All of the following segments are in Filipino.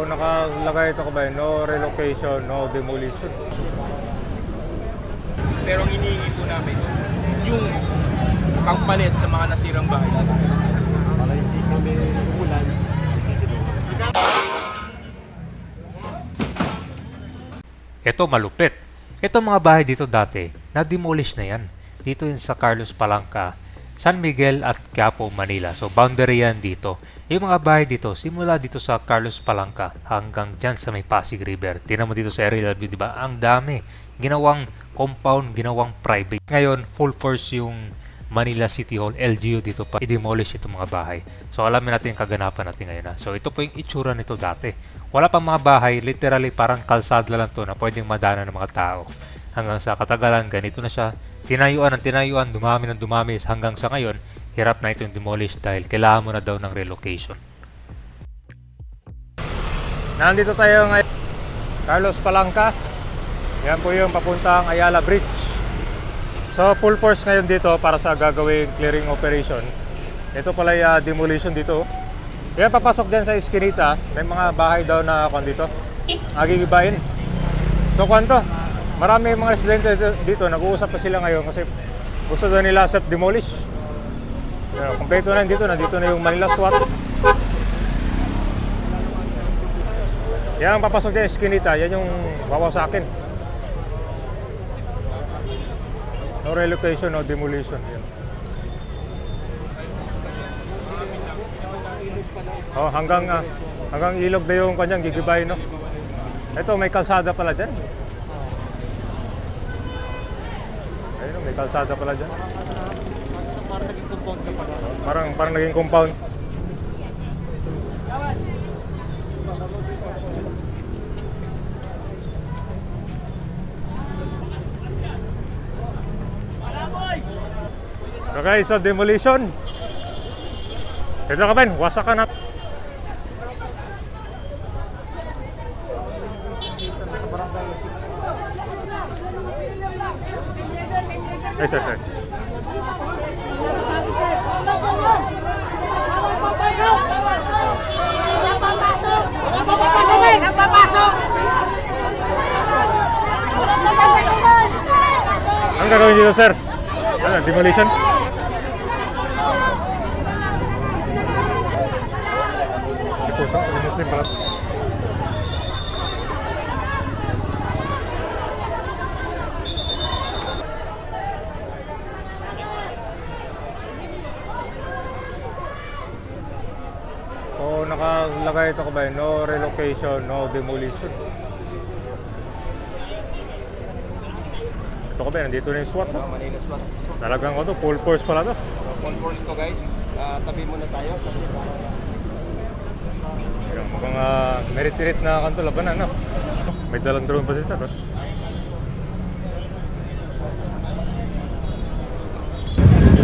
O nakalagay ito ba, no relocation, no demolition. Pero ang inihingi po namin, yung pangpalit sa mga nasirang bahay. Para hindi kami umulan, sisigaw. Ito malupit. Ito mga bahay dito dati, na-demolish na yan. Dito yun sa Carlos Palanca, San Miguel at Quiapo, Manila. So boundary yan dito. Yung mga bahay dito, simula dito sa Carlos Palanca hanggang dyan sa may Pasig River. Tingnan mo dito sa aerial view, di ba? Ang dami. Ginawang compound, ginawang private. Ngayon, full force yung Manila City Hall, LGU dito pa i-demolish itong mga bahay. So alamin natin yung kaganapan natin ngayon. Ha? So ito po yung itsura nito dati. Wala pang mga bahay, literally parang kalsada lang to na pwedeng madana ng mga tao. Hanggang sa katagalan, ganito na siya. Tinayuan ng tinayuan, dumami ng dumami. Hanggang sa ngayon, hirap na itong demolish dahil kailangan mo na daw ng relocation. Nandito tayo ngayon, Carlos Palanca. Yan po yung papuntang Ayala Bridge. So full force ngayon dito para sa gagawing clearing operation. Ito pala yung ah, demolition dito. Kaya papasok din sa Eskinita, may mga bahay daw na kung dito. Agigibain. So kwanto? Marami mga residente dito- nag-uusap pa sila ngayon kasi gusto daw nila self-demolish. So, kompleto na dito, nandito na yung Manila SWAT. Yan ang papasok dyan, Eskinita, yan yung wawasakin. No relocation, no demolition. Yan. Oh, hanggang ah, hanggang ilog na yung kanyang gigibay, no? Ito, may kalsada pala dyan. Ayun, oh, may kalsada pala dyan. Para naging compound ka pala. Parang, parang naging compound. Okay, so demolition. Ito ka Ben, wasak ka na. Sa barangay 60. Ay, sir, sir. Ang gagawin dito, sir? Ano, demolition? Ito, ito, Muslim pala. O nakalagay ito ka ba, no relocation, no demolition. Ito ka ba, nandito na yung SWAT. no? Manila SWAT. Talagang ko to, full force pala to. Full force to guys. Ah, tabi muna tayo. Kasi Yung mukhang uh, merit-merit na kanto labanan, no? May dalang drone pa si sir, oh.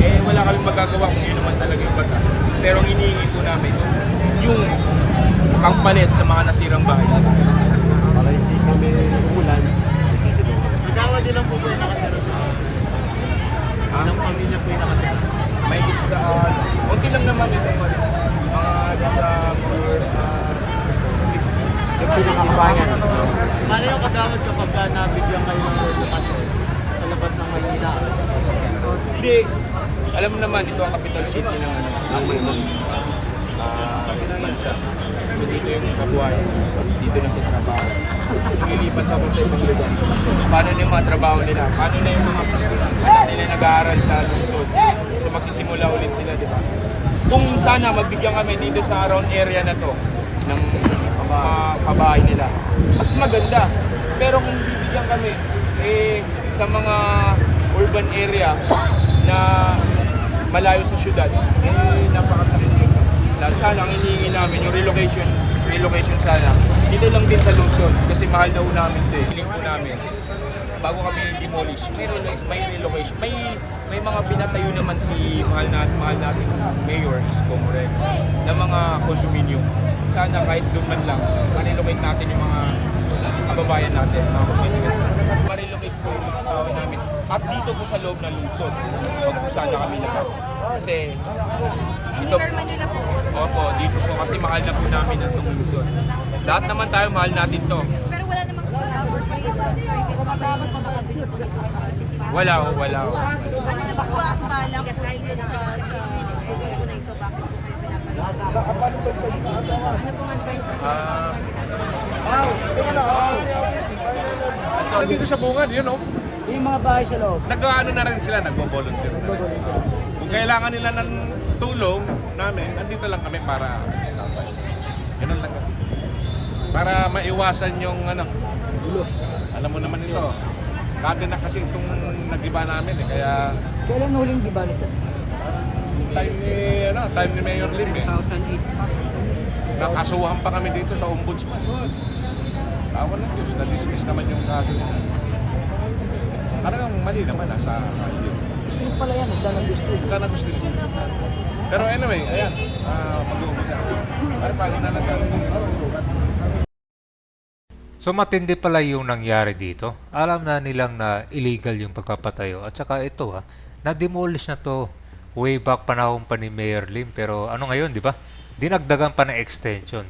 eh, wala kaming magagawa kung yun naman talaga yung baga. Pero ang inihingi po namin, yung pangpalit sa mga nasirang bahay. Para hindi kami umulan, sisigaw. Magawa din lang po ba yung nakatira sa Ilang pamilya po yung nakatira? May sa, uh, konti lang naman ito. Mga nasa more, uh, Yung pinakakabangan. Paano yung kagawad kapag ka nabigyan kayo ng lokasyon sa labas ng Maynila? Hindi. Alam mo naman, ito ang capital city ng ano, ng ah, bansa. So dito yung kabuhay. Dito nagtatrabaho. Lilipat ako sa ibang lugar. Paano na yung mga trabaho nila? Paano na yung mga anak nila nag-aaral sa lungsod? So magsisimula ulit sila, di ba? Kung sana magbigyan kami dito sa around area na to ng mga kabahay nila, mas maganda. Pero kung bibigyan kami eh, sa mga urban area na malayo sa syudad, eh napakasakit sana ang hinihingi namin, yung relocation, relocation sana, dito lang din sa Luzon kasi mahal daw namin eh. Hiling po namin, bago kami demolish, may, may relocation, may may mga pinatayo naman si mahal na mahal natin mayor Isko Moreno na mga condominium. Sana kahit doon man lang, ma-relocate natin yung mga kababayan natin, mga constituents. Ma-relocate po yung tao namin. At dito po sa loob ng lungsod, wag sana kami labas. Kasi ito, Manila po. Opo, dito po kasi mahal na po namin ang tumulusyon. Lahat naman tayo mahal natin to. Pero wala namang cover for yung private mga po Wala ho, wala ho. Ano na ba po ang balak po dito sa sa resort po na ito? Bakit po kayo pinapanood? Ano pong advice po sa Ito, dito sa bungad, yun oh. Yung mga bahay sa loob. Nag-ano na rin sila, nagbo-volunteer na rin. Kung kailangan nila ng tulong namin, nandito lang kami para staffan. Ganun lang. Para maiwasan yung ano, alam mo naman ito, dati na kasi itong nagiba namin eh, kaya Kailan huling di ba nito? time ni, ano, time ni Mayor Lim eh. 2008 pa. Nakasuhan pa kami dito sa ombudsman. Tawa ng Diyos, na-dismiss naman yung kaso niya. Parang mali naman, nasa District pala yan, isa ng district. Sana gusto nila. Pero anyway, ayan, uh, mag-uumpisa. Ay, pag na lang sa So matindi pala yung nangyari dito. Alam na nilang na illegal yung pagpapatayo. At saka ito ha, na-demolish na to way back panahon pa ni Mayor Lim. Pero ano ngayon, di ba? Dinagdagan pa ng extension.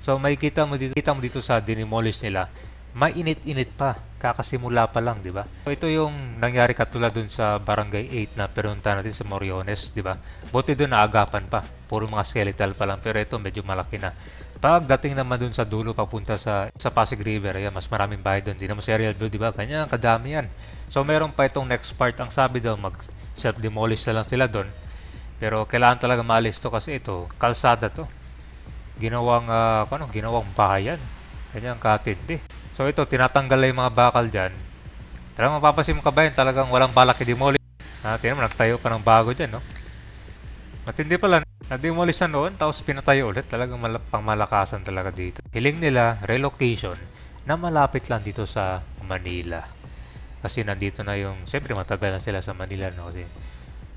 So may kita mo dito, kita mo dito sa dinimolish nila, mainit-init pa. Kakasimula pa lang, di ba? So ito yung nangyari katulad dun sa Barangay 8 na pinunta natin sa Moriones, di ba? Buti dun naagapan pa. Puro mga skeletal pa lang. Pero ito medyo malaki na. Pagdating naman dun sa dulo papunta sa sa Pasig River, ayan, mas maraming bahay doon. Hindi naman sa view, di ba? Ganyan, kadami yan. So meron pa itong next part. Ang sabi daw, mag self-demolish na lang sila doon. Pero kailangan talaga maalis to kasi ito, kalsada to. Ginawang, ah, ano, ginawang bahayan. Ganyan, katindi. So ito, tinatanggal lang yung mga bakal dyan. Talagang mapapasin mo kabayan, talagang walang balak i-demolish. Ah, tingnan mo, nagtayo pa ng bago dyan, no? Matindi pala. Na-demolish na noon, tapos pinatayo ulit. Talagang mal- pangmalakasan talaga dito. Hiling nila, relocation, na malapit lang dito sa Manila. Kasi nandito na yung, siyempre matagal na sila sa Manila, no? Kasi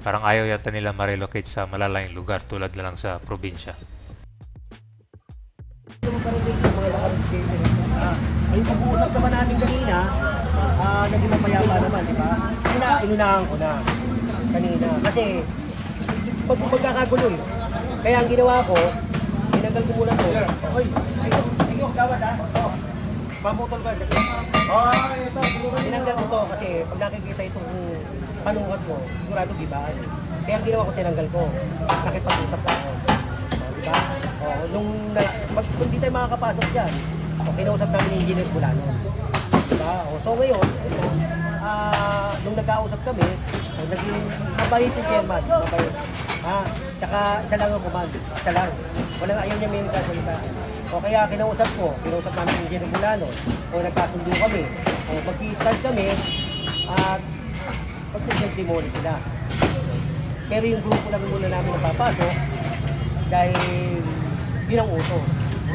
parang ayaw yata nila ma-relocate sa malalayang lugar tulad na lang sa probinsya. Ay pag-uusap naman namin kanina, ah, naging mapayapa naman, di ba? Ina, inunahan ko na kanina. Kasi, pag magkakagulo eh. Kaya ang ginawa ko, tinanggal ko muna to. Oy, ayun, gawad ha. Oh, mamutol ka. Oh, ito, tinanggal ko to kasi pag nakikita itong panukat mo, sigurado gibaan. Kaya ang ginawa ko, tinanggal ko. Nakipag-usap ko ako. Oh, di ba? Oh, nung, na, mag, kung di tayo makakapasok dyan, oh, kinausap namin ni Engineer Bulano. Diba? So ngayon, ito, ah, nung nagkausap kami, oh, naging mabait yung chairman, mabait. Ha? Tsaka isa lang ang command, isa lang. Walang ayaw niya may nagsasalita. O kaya kinausap ko, kinausap namin yung Engineer Bulano, o nagkasundo kami, o mag-start kami, at pag-demolish sila. Pero yung grupo lang muna namin napapasok, dahil yun ang uso.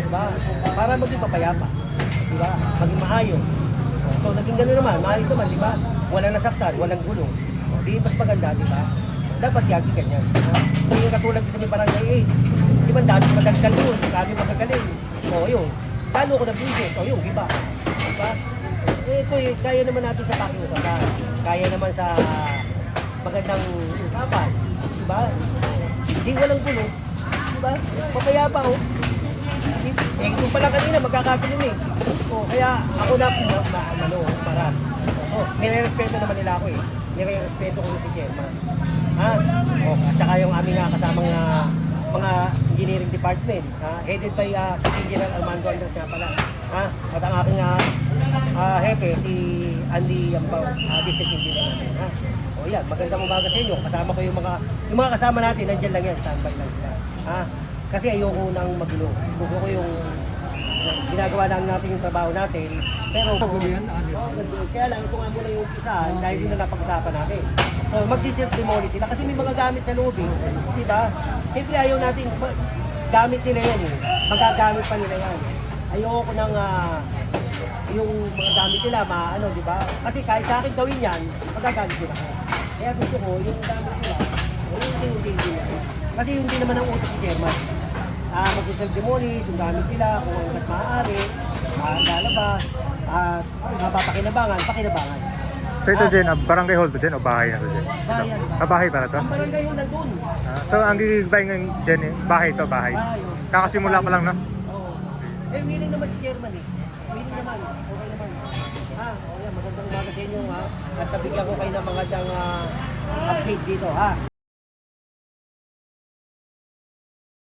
Diba? Para maging papayapa. Diba? Maging maayos. So naging gano'n naman, maayos naman, di ba? Walang nasaktan, walang gulo. O, di mas maganda, di ba? Dapat yagi ganyan. Diba? Kung yung katulad sa may barangay 8, di ba dami magagaling yun, dami magagaling. O yun, talo ko ng business, o yun, di ba? Di ba? Eh, ito eh, kaya naman natin sa pakiusapan. Kaya naman sa magandang usapan. Di ba? Di walang gulo. Di ba? Papayapa oh. Eh, kung pala kanina, magkakagulo eh. Oh, kaya ako na po, ma, ano, para. Oh, nire-respeto naman nila ako eh. Nire-respeto ko yung si Chairman. Ha? Oh, at saka yung aming uh, kasamang uh, mga engineering department, ha? headed by uh, Chief Engineer Armando Andres nga pala. Ha? At ang aking uh, uh, hepe, si Andy Yampaw, uh, District Engineer natin. Ha? O yan, magandang umaga sa inyo. Kasama ko yung mga, yung mga kasama natin, nandiyan lang yan, standby lang sila. Ha? Kasi ayoko nang magulo. Gusto ko yung ginagawa lang natin yung trabaho natin. Pero magulo yan. Kaya lang, ito nga muna yung isa, dahil yun na napag-usapan natin. So, magsisilp demolish sila kasi may mga gamit sa loob eh. Di ba? Siyempre ayaw natin, ma- gamit nila yan eh. Magagamit pa nila yan. Ayoko nang ah, yung mga gamit nila, maano, di ba? Kasi kahit sa akin gawin yan, magagamit nila ko. Kaya gusto ko, yung gamit nila, eh, hindi, hindi, hindi. Kasi yung hindi naman ang utos si Chairman. Ah, mag-self demolish, yung gamit nila, kung hanggat maaari, ah, lalabas, at mapapakinabangan, pakinabangan. So ito din, ah, barangay hall to din o bahay na to din? Bahay. Ah, bahay pala to? Ang barangay yung nandun. Ah, so ang gigibay ng din, eh, bahay to, bahay. Bahay, oh. Kakasimula pa lang, no? Oo. Eh, willing naman si chairman eh. Willing naman. Okay naman. Ha? O yan, magandang umaga sa inyo ha. At nabigyan ko kayo ng magandang ah, update dito ha.